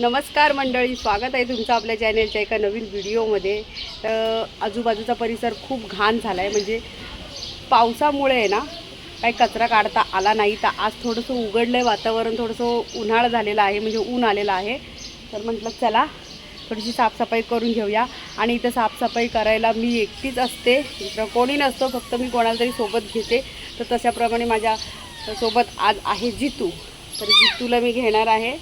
नमस्कार मंडळी स्वागत आहे तुमचं आपल्या चॅनलच्या एका नवीन व्हिडिओमध्ये तर आजूबाजूचा परिसर खूप घाण झाला आहे म्हणजे पावसामुळे आहे ना काही कचरा काढता आला नाही. तर आज थोडंसं उघडलं आहे वातावरण थोडंसं उन्हाळा झालेलं आहे म्हणजे ऊन आलेलं आहे. तर म्हटलं चला थोडीशी साफसफाई करून घेऊया. आणि इथं साफसफाई करायला मी एकटीच असते. इथं कोणी नसतो फक्त मी कोणाला तरी सोबत घेते. तर तशाप्रमाणे माझ्या सोबत आज आहे जितू. तर जितूला मी घेणार आहे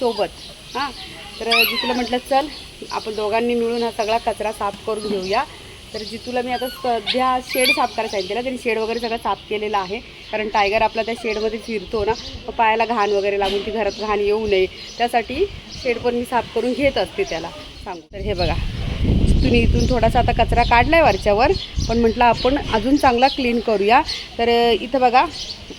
सोबत. हां तर जितूला म्हटलं चल आपण दोघांनी मिळून हा सगळा कचरा साफ करून घेऊया. तर जितूला मी आता सध्या शेड साफ करायला सांगितलेला त्यांनी शेड वगैरे सगळं साफ केलेलं आहे. कारण टायगर आपला त्या शेडमध्ये फिरतो ना पायाला घाण वगैरे लागून ती घरात घाण येऊ नये. त्यासाठी शेड पण मी साफ करून घेत असते त्याला. सांगू. तर हे बघा तुम्ही इथून थोडासा आता कचरा काढला आहे वरच्यावर पण म्हटलं आपण अजून चांगला क्लीन करूया. तर इथं बघा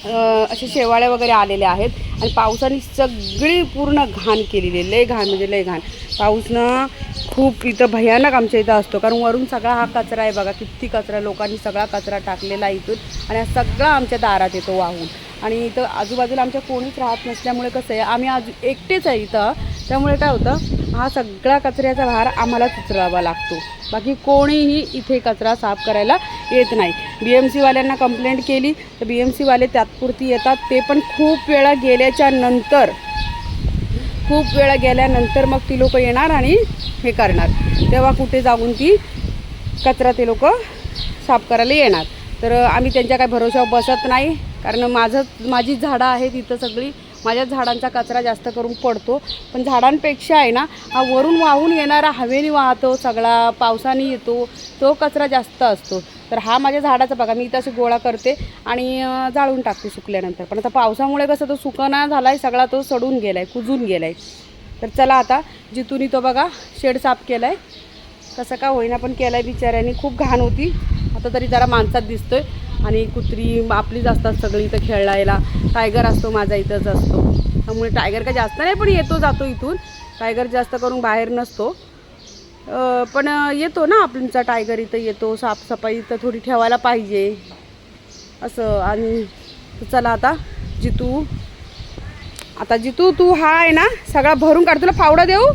असे शेवाळे वगैरे आलेले आहेत. आणि पावसाने सगळी पूर्ण घाण केलेली आहे. लय घाण म्हणजे लय घाण. पाऊसनं खूप इथं भयानक आमच्या इथं असतो. कारण वरून सगळा हा कचरा आहे बघा किती कचरा लोकांनी सगळा कचरा टाकलेला आहे इथून. आणि हा सगळा आमच्या दारात येतो वाहून. आणि इथं आजूबाजूला आमच्या कोणीच राहत नसल्यामुळे कसं आहे आम्ही आज एकटेच आहे इथं. त्यामुळे काय होतं हा सगळा कचऱ्याचा भार आम्हालाच उचलावा लागतो. बाकी कोणीही इथे कचरा साफ करायला येत नाही. बी एम सीवाल्यांना कंप्लेंट केली तर बी एम सीवाले तात्पुरती येतात. ते पण खूप वेळा गेल्याच्यानंतर खूप वेळा गेल्यानंतर मग ती लोकं येणार आणि हे करणार. तेव्हा कुठे जाऊन ती कचरा ते लोक साफ करायला येणार. तर आम्ही त्यांच्या काही भरोशावर बसत नाही कारण माझं माझी झाडं आहेत इथं सगळी. माझ्या झाडांचा कचरा जास्त करून पडतो. पण झाडांपेक्षा आहे ना हा वरून वाहून येणारा हवेने वाहतो सगळा पावसाने येतो तो कचरा जास्त असतो. तर हा माझ्या झाडाचा बघा मी इथं गोळा करते आणि जाळून टाकते सुकल्यानंतर. पण आता पावसामुळे कसं तो सुकना झाला आहे सगळा तो सडून गेला आहे कुजून गेला आहे तर चला आता जिथून तो बघा शेड साफ केला आहे कसं का होईना पण केलं आहे बिचाऱ्याने खूप घाण होती. आता तरी जरा माणसात दिसतोय. आणि कुत्री आपलीच असतात सगळी इथं खेळायला. टायगर असतो माझा इथंच असतो. त्यामुळे टायगर काय जास्त नाही पण येतो जातो इथून. टायगर जास्त करून बाहेर नसतो. पण येतो ना आपलीचा टायगर इथं येतो साफसफाई इथं थोडी ठेवायला पाहिजे. असं आणि चला आता जितू. आता जितू तू हा आहे ना सगळा भरून काढ. तुला फावडा देऊ?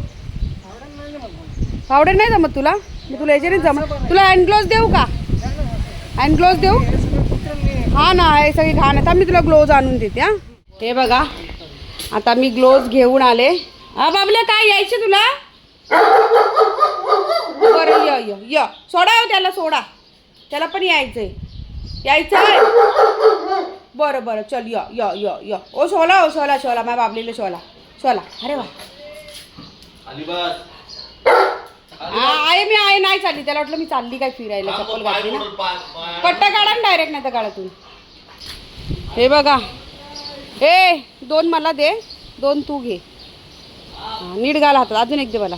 फावडे नाही जमत तुला? मी तुला याच्याने जमत तुला हँडग्लोव्ज देऊ का? हँडग्लोव्ज देऊ? हा ना हे सगळी घाण आहे मी तुला ग्लोव्ज आणून देते हा. हे बघा आता मी ग्लोव्ज घेऊन आले. हा बाबल्या काय यायचे तुला? बरं य य य. सोडा हो त्याला सोडा. त्याला पण यायचंय. यायचंय? बरं बरं चल य य य य. ओ शोला ओ शोला शोला माझ्या बाबलीला शोला. शोला. अरे वा. अलिबाग आहे मी आहे नाही चालली. त्याला वाटलं मी चालली काय फिरायला चप्पल घातली ना. पट्टा काढा ना डायरेक्ट नाही तर काढातून हे बघा. ए दोन मला दे. दोन तू घे. नीट घाल हातात. अजून एक दे मला.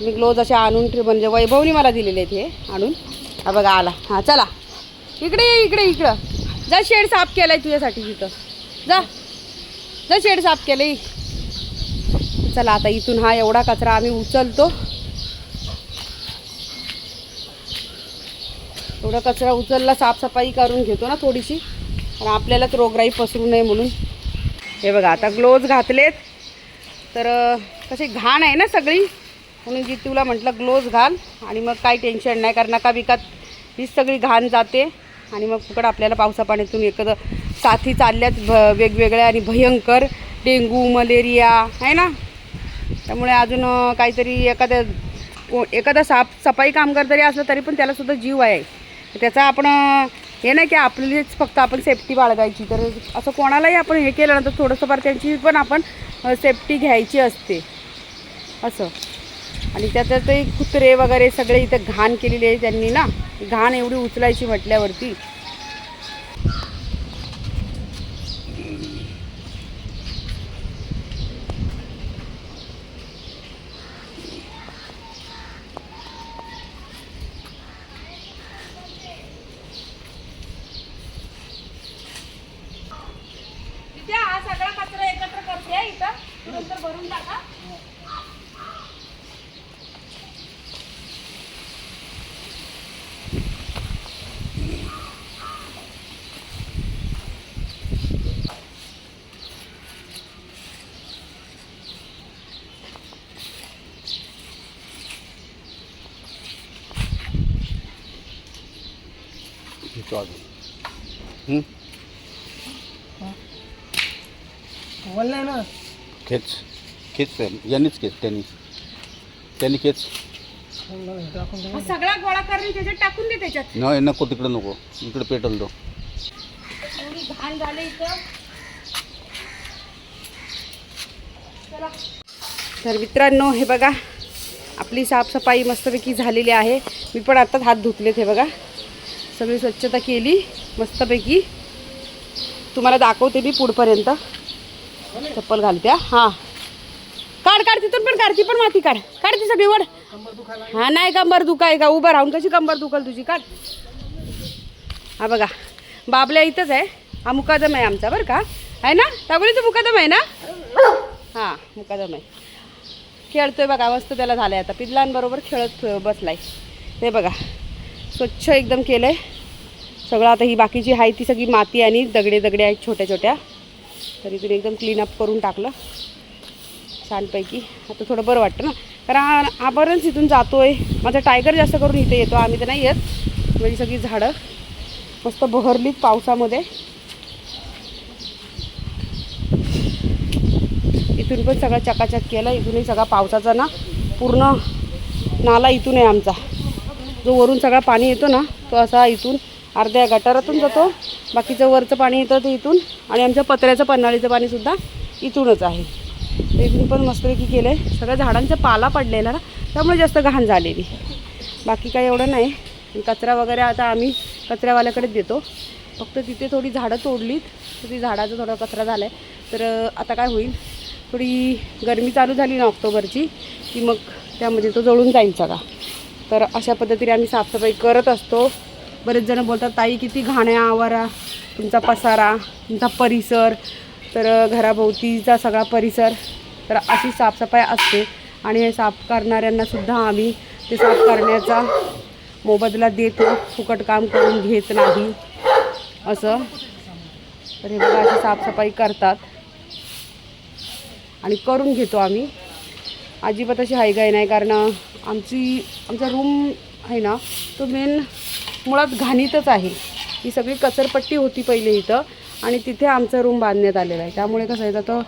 मी ग्लोज असे आणून म्हणजे वैभवनी मला दिलेले आहेत हे आणून. हा बघा आला. हां चला. इकडे ये, इकडे इकडं. जा शेड साफ केलाय तुझ्यासाठी तिथं जा. जा शेड साफ केलंय. चला आता इथून हा एवढा कचरा आम्ही उचलतो. थोडा कचरा उचलला साफसफाई करून घेतो ना थोडीशी. आणि आपल्यालाच रोगराई पसरू नये म्हणून. हे बघा आता ग्लोव्ज घातलेत. तर अं, कशी घाण आहे ना सगळी. म्हणून जी तुला म्हटलं ग्लोव्ज घाल. आणि मग काही टेन्शन नाही कारण नका विकात हीच सगळी घाण जाते. आणि मग फुकट आपल्याला पावसा पाण्यातून एखादं साथी चालल्यात भ वेगवेगळ्या आणि भयंकर. डेंगू मलेरिया आहे ना? त्यामुळे अजून काहीतरी एखाद्या को- एखादा साफ सफाई कामगार जरी असलं तरी पण त्यालासुद्धा जीव आहे. त्याचा आपण हे नाही की आपलीच फक्त आपण सेफ्टी बाळगायची तर असं कोणालाही आपण हे केलं ना तर थोडंसं फार त्यांची पण आपण सेफ्टी घ्यायची असते. असं. आणि त्याच्यातही कुत्रे वगैरे सगळे इथं घाण केलेली आहे त्यांनी ना. घाण एवढी उचलायची म्हटल्यावरती. बोललाय ना. खेच. खेच यांनीच खेच त्यांनी. त्यांनी खेच. सगळा गोळा करून त्याच्यात टाकून दे त्याच्यात. नाही नको तिकडे नको. इकडे पेटल तो एवढी घाण झाले इथं. चला. तर मित्रांनो हे बघा. आपली साफसफाई मस्तपैकी झालेली आहे. मी पण आत्ताच हात धुतलेत हे बघा. सगळी स्वच्छता केली. मस्तपैकी. तुम्हाला दाखवते मी पुढपर्यंत. चप्पल घालते हा. हा. काढ काढ तिथून पण काढ ती पण माती काढ. काढ ती सगळी वड हा नाही कंबर दुखाय का? उभं राहून कशी कंबर दुखल तुझी? काढ. हा बघा. बाबल्या इथंच आहे. हा मुकादम आहे आमचा बरं का? आहे ना? तागुलीचं मुकादम आहे ना? हां मुकादम आहे. खेळतोय बघा मस्त त्याला झालं आहे आता. पिल्लांबरोबर खेळत बसलाय. हे बघा. स्वच्छ एकदम केलं आहे सगळं आता ही बाकीची आहे ती सगळी माती आणि दगडे दगडे आहेत छोट्या छोट्या. तरी इथून एकदम क्लीनअप करून टाकलं. छानपैकी. आता थोडं बरं वाटतं ना. कारण हा इथून जातो आहे माझा टायगर जास्त करून इथे येतो. आम्ही तर नाही येत. म्हणजे सगळी झाडं. मस्त बहरलीत पावसामध्ये. इथून पण सगळं चकाचक केलं. इथूनही सगळा पावसाचा ना पूर्ण नाला इथून आहे आमचा. जो वरून सगळा पाणी येतो ना तो असा इथून अर्ध्या गटारातून जातो. बाकीचं वरचं पाणी येतं ते इथून. आणि आमच्या पत्र्याचं पन्हाळीचं पाणीसुद्धा इथूनच आहे. ते पण मस्तपैकी केलं आहे सगळ्या झाडांचा पाला पडलेला ना त्यामुळे जास्त घाण झालेली. बाकी काही एवढं नाही. कचरा वगैरे आता आम्ही कचऱ्यावाल्याकडेच देतो. फक्त तिथे थोडी झाडं तोडलीत. तर ती झाडाचा थोडा कचरा झाला आहे तर आता काय होईल? थोडी गरमी चालू झाली ना ऑक्टोबरची की मग त्यामध्ये तो जळून जाईल सगळा. तर अशा पद्धतीने आम्ही साफसफाई करत असतो. बरेच जण बोलतात ताई किती घाण्या आवारा तुमचा पसारा तुमचा परिसर तर घराभोवतीचा सगळा परिसर. तर अशी साफसफाई असते आणि हे साफ करणाऱ्यांनासुद्धा आम्ही ते साफ करण्याचा मोबदला देतो फुकट काम करून घेत नाही असं. तर हे बघा अशी साफसफाई करतात. आणि करून घेतो आम्ही. अजिबात अशी हायगाय नाही कारण आमची आमचा रूम आहे ना तो मेन मुळात घाणीतच आहे. ही सगळी कचरपट्टी होती पहिले इथं आणि तिथे आमचा रूम बांधण्यात आलेला आहे. त्यामुळे कसं आहे तो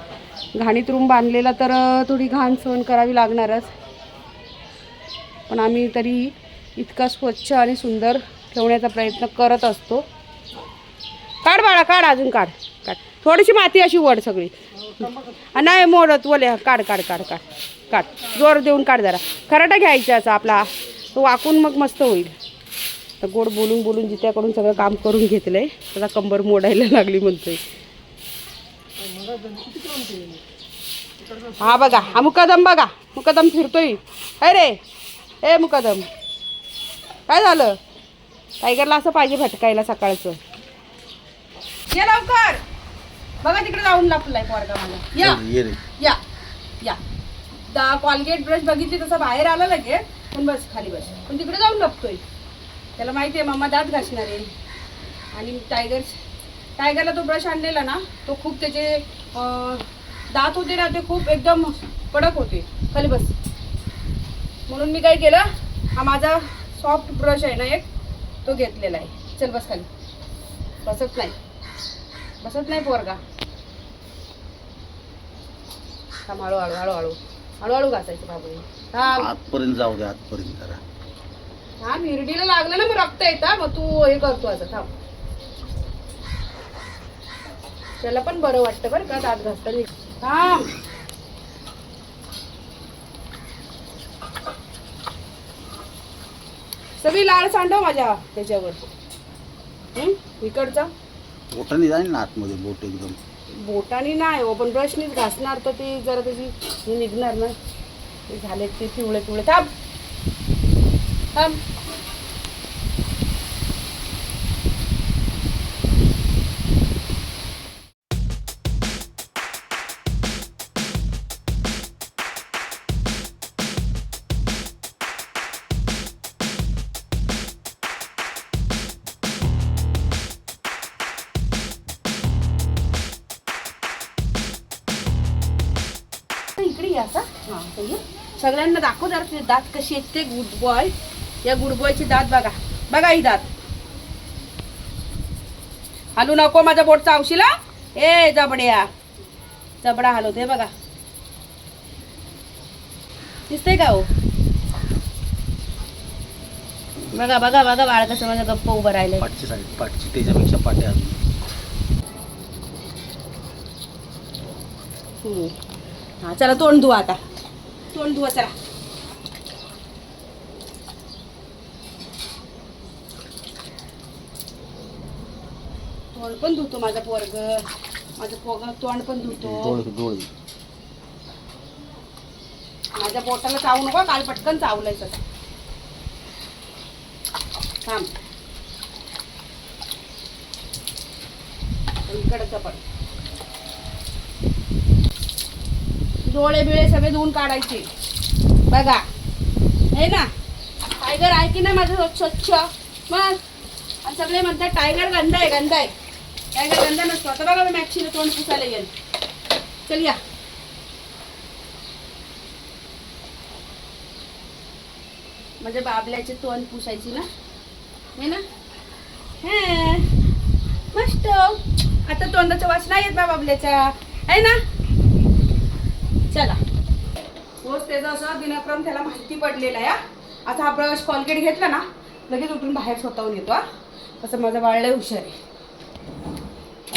घाणीत रूम बांधलेला तर थोडी घाण सहन करावी लागणारच. पण आम्ही तरी इतका स्वच्छ आणि सुंदर ठेवण्याचा प्रयत्न करत असतो. काढ बाळा काढ अजून काढ. काढ. थोडीशी माती अशी वड सगळी. नाही मोडत वले काढ काढ काढ काढ. काढ. जोर देऊन काढ जरा. खराटा घ्यायचा असा आपला. तो वाकून मग मस्त होईल. तर गोड बोलून बोलून जित्याकडून सगळं काम करून घेतलंय. त्याचा कंबर मोडायला लागली म्हणतोय. हा बघा हा मुकदम बघा. मुकदम फिरतोय. अरे ए मुकदम. काय झालं? टायगरला असं पाहिजे भटकायला सकाळचं. ये लवकर. बघा तिकडे जाऊन लपलाय पोरगा माझा या. ये रे. या. या. दा कॉलगेट ब्रश बघितली तसा बाहेर आला लगेच. पण बस खाली बस. पण तिकडे जाऊन लपतोय. त्याला माहिती आहे मम्मा दात घासणार आहे. आणि टायगर टायगरला तो ब्रश आणलेला ना तो खूप त्याचे दात होते ना ते खूप एकदम कडक होते. खाली बस. म्हणून मी काय केलं हा माझा सॉफ्ट ब्रश आहे ना एक तो घेतलेला आहे. चल बस खाली. बसत नाही. बसत नाही पोरगा. थांब हळूहळू हळूहळू हळूहळू घासायचं बाबू हा आतपर्यंत जाऊ द्या आतपर्यंत करा हा निरडीला लागलं ना मग रक्त येतं मग तू हे करतो असं थांब. त्याला पण बरं वाटतं बरं का दात घासताना थांब. सगळी लाळ सांडव माझ्या त्याच्यावर? इकडचा. बोटाने जाईल ना आतमध्ये बोट एकदम. बोटाने नाही हो पण ब्रशनीच घासणार तर ते जरा त्याची हे निघणार ना. ते झाले ते पिवळे पिवळे थांब. थांब इकडे या असा हां. सगळं सगळ्यांना दाखव जरा तुझे दात कशी आहेत ते गुड बॉय या गुड बॉयचे दात बघा. बघा ही दात. हलू नको माझ्या बोट चावशीला ए जबड्या. जबडा हलवते बघा. दिसतंय का हो? बघा बघा बघा बाळ कसं माझं गप्प उभं राहिलंय. पाठची पाठची त्याच्यापेक्षा पाट्या. हा चला तोंड धुवा आता. तोंड धुवा चला. तोंड पण धुतो माझा पोरग. माझं पोग तोंड पण धुतो. माझ्या पोटाला चावू नको काल पटकन चावलंय सगळं. थांब. इकडचं पण. डोळे बिळे सगळे धुवून काढायचे. बघा. हे ना टायगर आहे की नाही माझं? स्वच्छ. मग. आणि सगळे म्हणतात टायगर गंदा आहे गंदा आहे. टायगर गंदा नसतो. आता बघा मी मॅक्सीने तोंड पुसायला येईल चल या. म्हणजे बाबल्याचे तोंड पुसायची ना? हे ना? हे. मस्त. आता तोंडाचा वास नाही येत बा बाबल्याचा. आहे ना? चला. रोज त्याचा असं दिनक्रम त्याला माहिती पडलेला आहे हा. आता हा ब्रश कॉलगेट घेतला ना लगेच उठून बाहेर स्वतःहून येतो असं माझं बाळ हुशार आहे.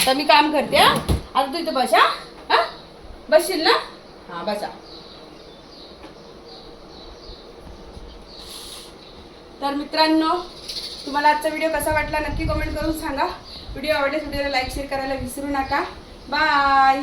आता मी काम करते हा. आता तू इथं बस हा. बसशील ना? हा बसा. तर मित्रांनो तुम्हाला आजचा व्हिडिओ कसा वाटला नक्की कमेंट करून सांगा. व्हिडिओ आवडल्यास व्हिडिओला लाईक शेअर करायला विसरू नका. बाय